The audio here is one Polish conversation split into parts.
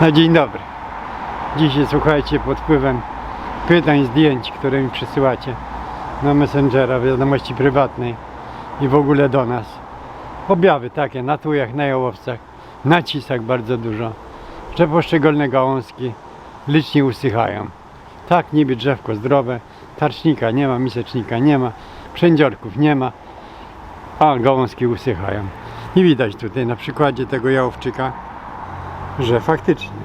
No dzień dobry. Dzisiaj słuchajcie pod wpływem pytań, zdjęć, które mi przysyłacie na Messengera, wiadomości prywatnej i w ogóle do nas. Objawy takie na tujach, na jałowcach, na cisach bardzo dużo, że poszczególne gałązki licznie usychają. Tak, niby drzewko zdrowe, tarcznika nie ma, misecznika nie ma, przędziorków nie ma, a gałązki usychają. I widać tutaj na przykładzie tego jałowczyka, że faktycznie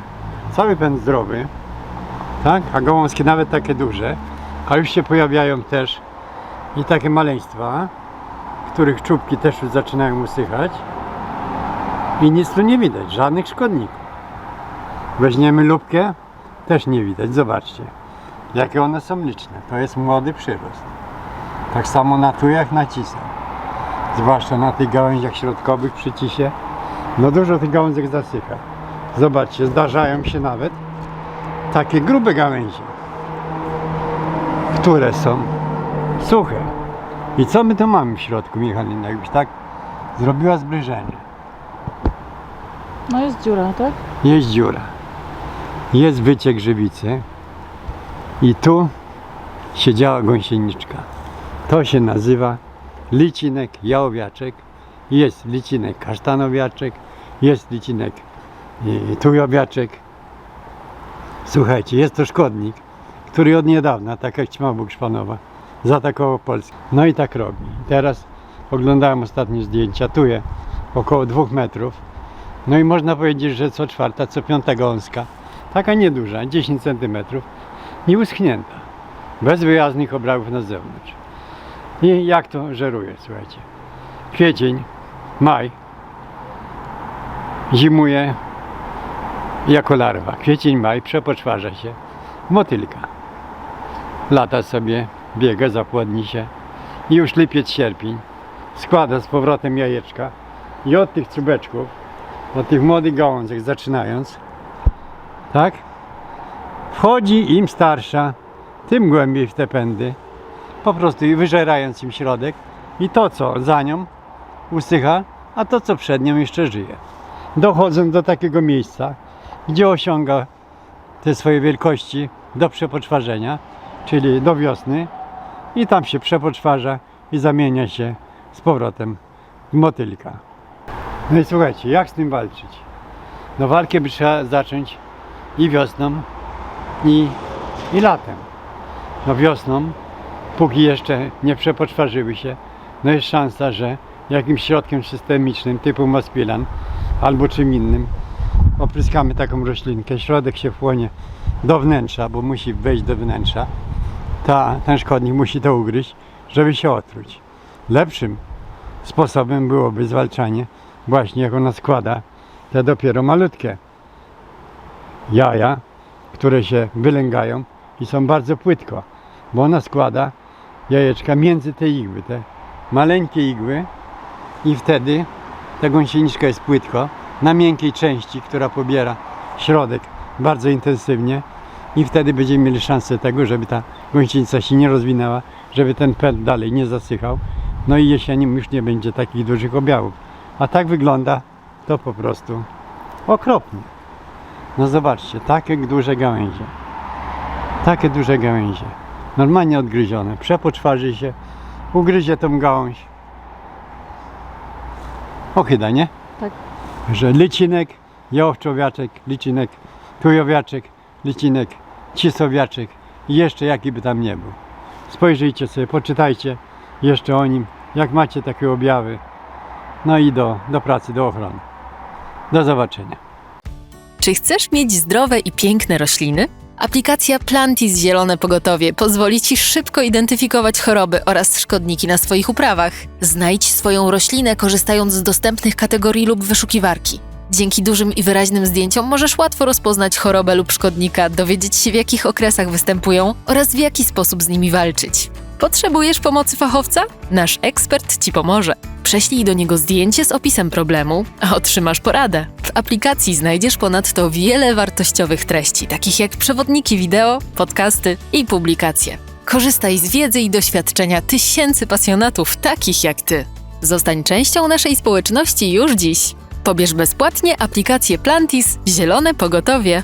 cały pęd zdrowy, tak, a gałązki nawet takie duże, a już się pojawiają też i takie maleństwa, których czubki też już zaczynają usychać i nic tu nie widać, żadnych szkodników. Weźmiemy lubkę, też nie widać, zobaczcie, jakie one są liczne, to jest młody przyrost. Tak samo na tujach, na cisach, zwłaszcza na tych gałęziach środkowych przy cisie, no dużo tych gałązek zasycha. Zobaczcie, zdarzają się nawet takie grube gałęzie, które są suche. I co my tu mamy w środku, Michalina? Jakbyś tak zrobiła zbliżenie. No jest dziura, tak? Jest dziura. Jest wyciek żywicy. I tu siedziała gąsieniczka. To się nazywa licinek jałowiaczek. Jest licinek kasztanowiaczek. Jest licinek y, tujowiaczek. Słuchajcie, jest to szkodnik, który od niedawna, tak jak ćma Bóg szpanowa, zaatakował Polskę. No i tak robi. Teraz oglądałem ostatnie zdjęcia. Tu jest około dwóch metrów. No i można powiedzieć, że co czwarta, co piąta gąska, taka nieduża, 10 cm i uschnięta, bez wyjaznych obrawów na zewnątrz. I jak to żeruje, słuchajcie. Kwiecień, maj, zimuje jako larwa. Kwiecień, maj przepoczwarza się motylka. Lata sobie, biega, zapłodni się i już lipiec, sierpień składa z powrotem jajeczka i od tych czubeczków od tych młodych gałązek zaczynając, tak? Wchodzi im starsza, tym głębiej w te pędy, po prostu wyżerając im środek i to co za nią usycha, a to co przed nią jeszcze żyje. Dochodzą do takiego miejsca, gdzie osiąga te swoje wielkości do przepoczwarzenia, czyli do wiosny i tam się przepoczwarza i zamienia się z powrotem w motylka. No i słuchajcie, jak z tym walczyć? No walkę by trzeba zacząć i wiosną, i, i latem. No wiosną, póki jeszcze nie przepoczwarzyły się, no jest szansa, że jakimś środkiem systemicznym typu Mospilan albo czym innym opryskamy taką roślinkę, środek się wchłonie do wnętrza, bo musi wejść do wnętrza. Ta, ten szkodnik musi to ugryźć, żeby się otruć. Lepszym sposobem byłoby zwalczanie właśnie jak ona składa te dopiero malutkie jaja, które się wylęgają i są bardzo płytko, bo ona składa jajeczka między te igły, te maleńkie igły i wtedy ta gąsieniczka jest płytko na miękkiej części, która pobiera środek bardzo intensywnie i wtedy będziemy mieli szansę tego, żeby ta gąsienica się nie rozwinęła, żeby ten pęd dalej nie zasychał, no i jesienią już nie będzie takich dużych objawów. A tak wygląda to po prostu okropnie. No zobaczcie, takie duże gałęzie. Takie duże gałęzie. Normalnie odgryzione. Przepoczwarzy się, ugryzie tą gałąź. Ochyda, nie? Że licinek, jałowczowiaczek, licinek, tujowiaczek, licinek, cisowiaczek i jeszcze jaki by tam nie był. Spojrzyjcie sobie, poczytajcie jeszcze o nim, jak macie takie objawy. No i do, do pracy, do ochrony. Do zobaczenia. Czy chcesz mieć zdrowe i piękne rośliny? Aplikacja Plantis Zielone Pogotowie pozwoli Ci szybko identyfikować choroby oraz szkodniki na swoich uprawach. Znajdź swoją roślinę korzystając z dostępnych kategorii lub wyszukiwarki. Dzięki dużym i wyraźnym zdjęciom możesz łatwo rozpoznać chorobę lub szkodnika, dowiedzieć się w jakich okresach występują oraz w jaki sposób z nimi walczyć. Potrzebujesz pomocy fachowca? Nasz ekspert Ci pomoże. Prześlij do niego zdjęcie z opisem problemu, a otrzymasz poradę. W aplikacji znajdziesz ponadto wiele wartościowych treści, takich jak przewodniki wideo, podcasty i publikacje. Korzystaj z wiedzy i doświadczenia tysięcy pasjonatów takich jak Ty. Zostań częścią naszej społeczności już dziś. Pobierz bezpłatnie aplikację Plantis Zielone Pogotowie.